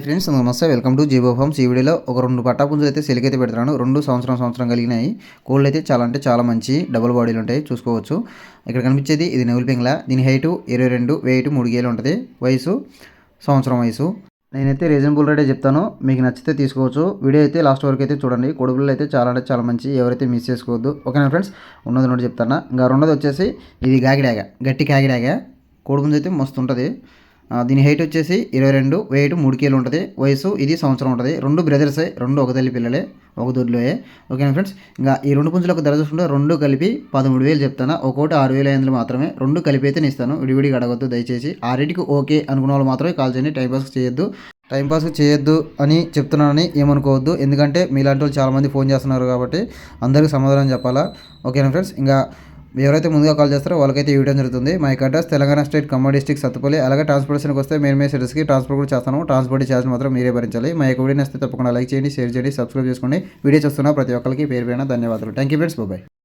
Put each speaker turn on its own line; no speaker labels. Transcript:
Friends నమస్తే. Welcome to జీబో forms ఈ వీడియోలో ఒక రెండు పట్టాపుంజులు అయితే సెలికి అయితే పెడుతున్నాను. రెండు సంవత్సరం సంవత్సరం కలిగినాయి. కోళ్ళు అయితే చాలా అంటే చాలా మంచి. డబుల్ బాడీలు ఉంటాయి చూసుకోవచ్చు. ఇక్కడ కనిపించేది ఇది నెవుల్ పింగ్ల. దీని హైటు ఇరవై రెండు వెయిట్ మూడు గేలు ఉంటుంది. వయసు సంవత్సరం వయసు. నేనైతే రీజనబుల్ రేటే చెప్తాను. మీకు నచ్చితే తీసుకోవచ్చు. వీడియో అయితే లాస్ట్ వరకు అయితే చూడండి. కొడుకులు అయితే చాలా అంటే చాలా మంచి. ఎవరైతే మిస్ చేసుకోవద్దు. ఓకేనా ఫ్రెండ్స్ ఉన్నది ఉన్నది చెప్తాను. ఇంకా రెండోది వచ్చేసి ఇది గాగిడాగ. గట్టి కాగిడాగ. కోడిపుంజు అయితే మస్తు ఉంటుంది. దీని హైట్ వచ్చేసి ఇరవై రెండు వెయిట్ మూడు కేలు ఉంటుంది. వయసు ఇది సంవత్సరం ఉంటుంది. రెండు బ్రదర్సే రెండు ఒక తల్లి పిల్లలే ఒక దొడ్లోయే ఓకేనా ఫ్రెండ్స్ ఇంకా ఈ రెండు పుంజులకు ధర చూసుకుంటే రెండు కలిపి పదమూడు వేలు చెప్తాను? ఒక్కోటి ఆరు వేల ఐదు మాత్రమే. రెండు కలిపి అయితే ఇస్తాను. విడివిడిగా అడగొద్దు దయచేసి. ఆ రేటుకి ఓకే అనుకున్న వాళ్ళు మాత్రమే కాల్ చేయండి. టైంపాస్ చేయొద్దు. టైంపాస్ చేయొద్దు అని చెప్తున్నానని ఏమనుకోవద్దు. ఎందుకంటే మీలాంటి వాళ్ళు చాలామంది ఫోన్ చేస్తున్నారు కాబట్టి అందరికీ సమాధానం చెప్పాలా? ఓకేనా ఫ్రెండ్స్ ఇంకా ఎవరైతే ముందుగా కాల్ చేస్తారో వాళ్ళకైతే ఇవ్వడం జరుగుతుంది. మా యొక్క address Telangana state Khammam district Sathupalli అలాగే ట్రాన్స్పోర్టేషన్కి వస్తే మేము మీ సిటీస్కి ట్రాన్స్పోర్ట్ కూడా చేస్తాము. ట్రాన్స్పోర్ట్ ఛార్జ్ మాత్రం మీరే భరించాలి. మా యొక్క వీడియో నచ్చితే తప్పకుండా లైక్ చేయండి షేర్ చేయండి సబ్స్క్రైబ్ చేసుకోండి. వీడియో చూస్తున్న ప్రతి ఒక్కరికి పేరు పైన ధన్యవాదాలు. Thank you friends bye